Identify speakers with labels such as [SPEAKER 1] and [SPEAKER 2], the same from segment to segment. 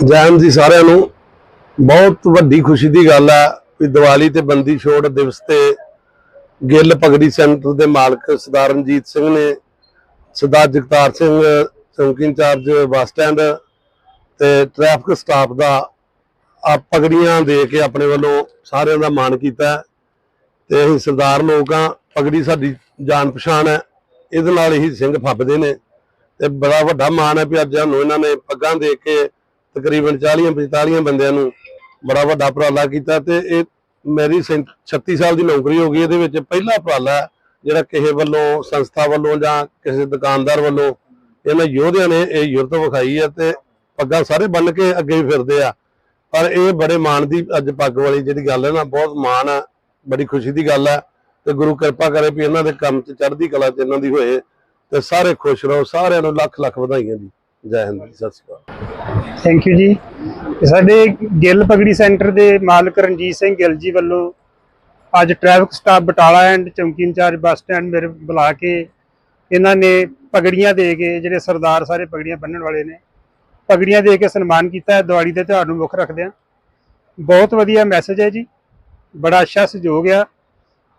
[SPEAKER 1] ਜੈਨ ਜੀ ਸਾਰਿਆਂ ਨੂੰ ਬਹੁਤ ਵੱਡੀ ਖੁਸ਼ੀ ਦੀ ਗੱਲ ਹੈ ਵੀ ਦੀਵਾਲੀ ਤੇ ਬੰਦੀ ਛੋੜ ਦਿਵਸ ਤੇ ਗਿੱਲ ਪਗੜੀ ਸੈਂਟਰ ਦੇ ਮਾਲਕ ਸਰਦਾਰ ਰਣਜੀਤ ਸਿੰਘ ਨੇ ਸਰਦਾਰ ਜਗਤਾਰ ਸਿੰਘ, ਚੌਂਕੀ ਇੰਚਾਰਜ ਬੱਸ ਸਟੈਂਡ ਤੇ ਟ੍ਰੈਫਿਕ ਸਟਾਫ ਦਾ ਆ ਪਗੜੀਆਂ ਦੇ ਕੇ ਆਪਣੇ ਵੱਲੋਂ ਸਾਰਿਆਂ ਦਾ ਮਾਣ ਕੀਤਾ ਹੈ। ਤੇ ਅਸੀਂ ਸਰਦਾਰ ਲੋਕ ਹਾਂ ਪਗੜੀ ਸਾਡੀ ਜਾਣ ਪਛਾਣ ਹੈ ਇਹਦੇ ਨਾਲ ਹੀ ਸਿੰਘ ਫੱਬਦੇ ਨੇ ਤੇ ਬੜਾ ਵੱਡਾ ਮਾਣ ਹੈ ਵੀ ਅੱਜ ਸਾਨੂੰ ਇਹਨਾਂ ਨੇ ਪੱਗਾਂ ਦੇ ਕੇ ਤਕਰੀਬਨ 40 45 ਬੰਦਿਆਂ ਨੂੰ ਬੜਾ ਵੱਡਾ ਉਪਰਾਲਾ ਕੀਤਾ ਤੇ ਇਹ ਮੇਰੀ ਸੈਂ- 36 ਸਾਲ ਦੀ ਨੌਕਰੀ ਹੋ ਗਈ, ਇਹਦੇ ਵਿੱਚ ਪਹਿਲਾ ਉਪਰਾਲਾ ਜਿਹੜਾ ਕਿਸੇ ਵੱਲੋਂ, ਸੰਸਥਾ ਵੱਲੋਂ ਜਾਂ ਕਿਸੇ ਦੁਕਾਨਦਾਰ ਵੱਲੋਂ, ਇਹਨਾਂ ਯੋਧਿਆਂ ਨੇ ਇਹ ਯੁਰਤ ਵਿਖਾਈ ਹੈ ਤੇ ਪੱਗਾਂ ਸਾਰੇ ਬੰਨ ਕੇ ਅੱਗੇ ਵੀ ਫਿਰਦੇ ਆ। ਪਰ ਇਹ ਬੜੇ ਮਾਣ ਦੀ ਅੱਜ ਪੱਗ ਵਾਲੀ ਜਿਹੜੀ ਗੱਲ ਹੈ ਨਾ, ਬਹੁਤ ਮਾਣ ਹੈ ਬੜੀ ਖੁਸ਼ੀ ਦੀ ਗੱਲ ਹੈ ਤੇ ਗੁਰੂ ਕਿਰਪਾ ਕਰੇ ਵੀ ਇਹਨਾਂ ਦੇ ਕੰਮ 'ਚ ਚੜ੍ਹਦੀ ਕਲਾ 'ਚ ਇਹਨਾਂ ਦੀ ਹੋਏ ਤੇ ਸਾਰੇ ਖੁਸ਼ ਰਹੋ, ਸਾਰਿਆਂ ਨੂੰ ਲੱਖ ਲੱਖ ਵਧਾਈਆਂ ਜੀ। ਜੈ ਹਿੰਦ ਜੀ, ਸਤਿ ਸ਼੍ਰੀ ਅਕਾਲ।
[SPEAKER 2] ਥੈਂਕ ਯੂ ਜੀ। ਸਾਡੇ ਗਿੱਲ ਪਗੜੀ ਸੈਂਟਰ ਦੇ ਮਾਲਕ ਰਣਜੀਤ ਸਿੰਘ ਗਿੱਲ ਜੀ ਵੱਲੋਂ ਅੱਜ ਟ੍ਰੈਫਿਕ ਸਟਾਫ ਬਟਾਲਾ ਐਂਡ ਚੌਂਕੀ ਇੰਚਾਰਜ ਬੱਸ ਸਟੈਂਡ ਮੇਰੇ ਬੁਲਾ ਕੇ ਇਹਨਾਂ ਨੇ ਪਗੜੀਆਂ ਦੇ ਕੇ ਜਿਹੜੇ ਸਰਦਾਰ ਸਾਰੇ ਪਗੜੀਆਂ ਬੰਨਣ ਵਾਲੇ ਨੇ ਪਗੜੀਆਂ ਦੇ ਕੇ ਸਨਮਾਨ ਕੀਤਾ ਹੈ। ਦੀਵਾਲੀ ਦੇ ਤਿਉਹਾਰ ਨੂੰ ਮੁੱਖ ਰੱਖਦਿਆਂ ਬਹੁਤ ਵਧੀਆ ਮੈਸੇਜ ਹੈ ਜੀ। ਬੜਾ ਅੱਛਾ ਸਹਿਯੋਗ ਆ।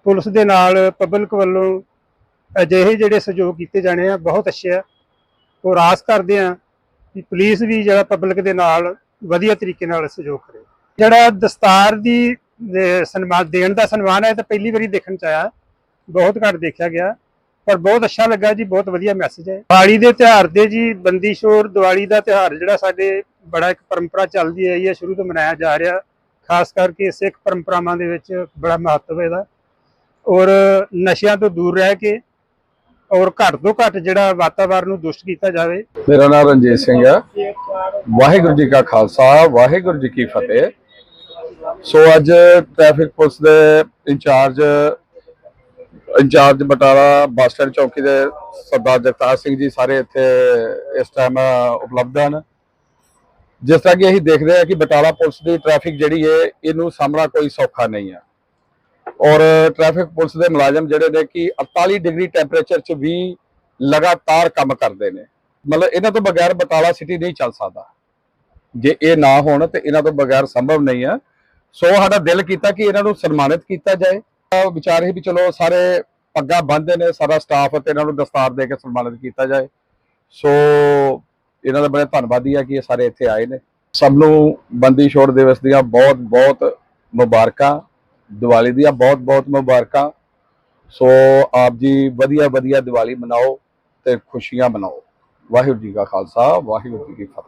[SPEAKER 2] ਪੁਲਿਸ ਦੇ ਨਾਲ ਪਬਲਿਕ ਵੱਲੋਂ ਅਜਿਹੇ ਜਿਹੜੇ ਸਹਿਯੋਗ ਕੀਤੇ ਜਾਣੇ ਆ ਬਹੁਤ ਅੱਛੇ ਆ। ਔਰ ਆਸ ਕਰਦੇ ਆ ਕਿ ਪੁਲਿਸ ਵੀ ਜਿਹੜਾ ਪਬਲਿਕ ਦੇ ਨਾਲ ਵਧੀਆ ਤਰੀਕੇ ਨਾਲ ਸਹਿਯੋਗ ਕਰੇ। ਜਿਹੜਾ ਦਸਤਾਰ ਦੀ ਸਨਮਾਨ ਦੇਣ ਦਾ ਸਨਮਾਨ ਹੈ, ਇਹ ਤਾਂ ਪਹਿਲੀ ਵਾਰੀ ਦੇਖਣ ਚ ਆਇਆ। ਬਹੁਤ ਘੱਟ ਦੇਖਿਆ ਗਿਆ, ਪਰ ਬਹੁਤ ਅੱਛਾ ਲੱਗਾ ਜੀ, ਬਹੁਤ ਵਧੀਆ ਮੈਸੇਜ ਹੈ। ਦੀਵਾਲੀ ਦੇ ਤਿਉਹਾਰ ਦੇ ਜੀ, ਬੰਦੀ ਸ਼ੋਰ, ਦੀਵਾਲੀ ਦਾ ਤਿਉਹਾਰ ਜਿਹੜਾ ਸਾਡੇ ਬੜਾ ਇੱਕ ਪਰੰਪਰਾ ਚੱਲਦੀ ਆਈ ਹੈ, ਸ਼ੁਰੂ ਤੋਂ ਮਨਾਇਆ ਜਾ ਰਿਹਾ। ਖਾਸ ਕਰਕੇ ਸਿੱਖ ਪਰੰਪਰਾਵਾਂ ਦੇ ਵਿੱਚ ਬੜਾ ਮਹੱਤਵ ਹੈ ਇਹਦਾ। ਔਰ ਨਸ਼ਿਆਂ ਤੋਂ ਦੂਰ ਰਹਿ ਕੇ ਔਰ ਘੱਟ ਤੋਂ ਘੱਟ ਜਿਹੜਾ ਵਾਤਾਵਰਨ ਨੂੰ ਦੁਸ਼ਟ ਕੀਤਾ ਜਾਵੇ।
[SPEAKER 3] ਮੇਰਾ ਨਾਮ ਰਣਜੀਤ ਸਿੰਘ ਹੈ ਵਾਹਿਗੁਰੂ ਜੀ ਕਾ ਖਾਲਸਾ, ਵਾਹਿਗੁਰੂ ਜੀ ਕੀ ਫਤਿਹ। ਸੋ ਅੱਜ ਟ੍ਰੈਫਿਕ ਪੁਲਿਸ ਦੇ incharge incharge Batala bus stand ਚੌਕੀ ਦੇ ਸਰਦਾਰ ਜਗਤਾਰ ਸਿੰਘ ਜੀ ਸਾਰੇ ਇੱਥੇ ਇਸ ਟਾਈਮ ਉਪਲਬਧ ਹਨ। ਜਿਸ ਤਰ੍ਹਾਂ ਕਿ ਅਸੀਂ ਦੇਖਦੇ ਹਾਂ ਕਿ ਬਟਾਲਾ ਪੁਲਿਸ ਦੀ ਟ੍ਰੈਫਿਕ ਜਿਹੜੀ ਹੈ, ਇਹਨੂੰ ਸਾਹਮਣਾ ਕੋਈ ਸੌਖਾ ਨਹੀਂ ਹੈ ਔਰ ਟ੍ਰੈਫਿਕ ਪੁਲਿਸ ਦੇ ਮੁਲਾਜ਼ਮ ਜਿਹੜੇ ਨੇ ਕਿ 48 ਡਿਗਰੀ ਟੈਂਪਰੇਚਰ 'ਚ ਵੀ ਲਗਾਤਾਰ ਕੰਮ ਕਰਦੇ ਨੇ। ਮਤਲਬ ਇਹਨਾਂ ਤੋਂ ਬਗੈਰ ਬਟਾਲਾ ਸਿਟੀ ਨਹੀਂ ਚੱਲ ਸਕਦਾ। ਜੇ ਇਹ ਨਾ ਹੋਣ ਤੇ ਇਹਨਾਂ ਤੋਂ ਬਗੈਰ ਸੰਭਵ ਨਹੀਂ ਹੈ ਸੋ ਸਾਡਾ ਦਿਲ ਕੀਤਾ ਕਿ ਇਹਨਾਂ ਨੂੰ ਸਨਮਾਨਿਤ ਕੀਤਾ ਜਾਏ। ਵਿਚਾਰ ਹੀ ਵੀ ਚਲੋ ਸਾਰੇ ਪੱਗਾਂ ਬੰਨ੍ਹਦੇ ਨੇ, ਸਾਰਾ ਸਟਾਫ ਤੇ ਇਹਨਾਂ ਨੂੰ ਦਸਤਾਰ ਦੇ ਕੇ ਸਨਮਾਨਿਤ ਕੀਤਾ ਜਾਏ। ਸੋ ਇਹਨਾਂ ਦਾ ਬੜਾ ਧੰਨਵਾਦੀ ਹੈ ਕਿ ਇਹ ਸਾਰੇ ਇੱਥੇ ਆਏ ਨੇ। ਸਭ ਨੂੰ ਬੰਦੀ ਛੋੜ ਦਿਵਸ ਦੀਆਂ ਬਹੁਤ ਬਹੁਤ ਮੁਬਾਰਕਾਂ। ਦੀਵਾਲੀ ਦੀਆਂ ਬਹੁਤ ਬਹੁਤ ਮੁਬਾਰਕਾਂ। ਸੋ ਆਪ ਜੀ ਵਧੀਆ ਵਧੀਆ ਦੀਵਾਲੀ ਮਨਾਓ ਤੇ ਖੁਸ਼ੀਆਂ ਮਨਾਓ। ਵਾਹਿਗੁਰੂ ਜੀ ਕਾ ਖਾਲਸਾ, ਵਾਹਿਗੁਰੂ ਜੀ ਕੀ ਫਤਿਹ।